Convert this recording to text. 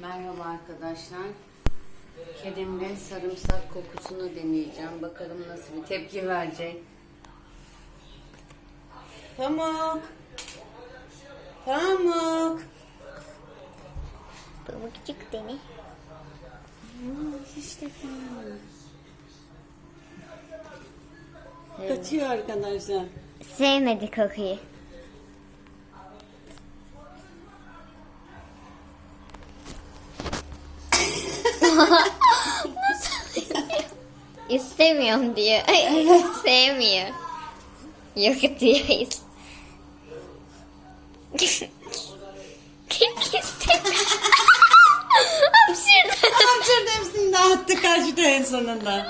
Merhaba arkadaşlar. Kedimle sarımsak kokusunu deneyeceğim. Bakalım nasıl bir tepki verecek. Pamuk. Pamuk. Pamukçuk dene. İşte Kaçıyor arkadaşlar. Sevmedi kokuyu. İstemiyorum diyor. Evet. Sevmiyor. Yok diyor. İstemiyor. Hapşırdı. Hapşırdı hepsini dağıttı kaçtı en sonunda.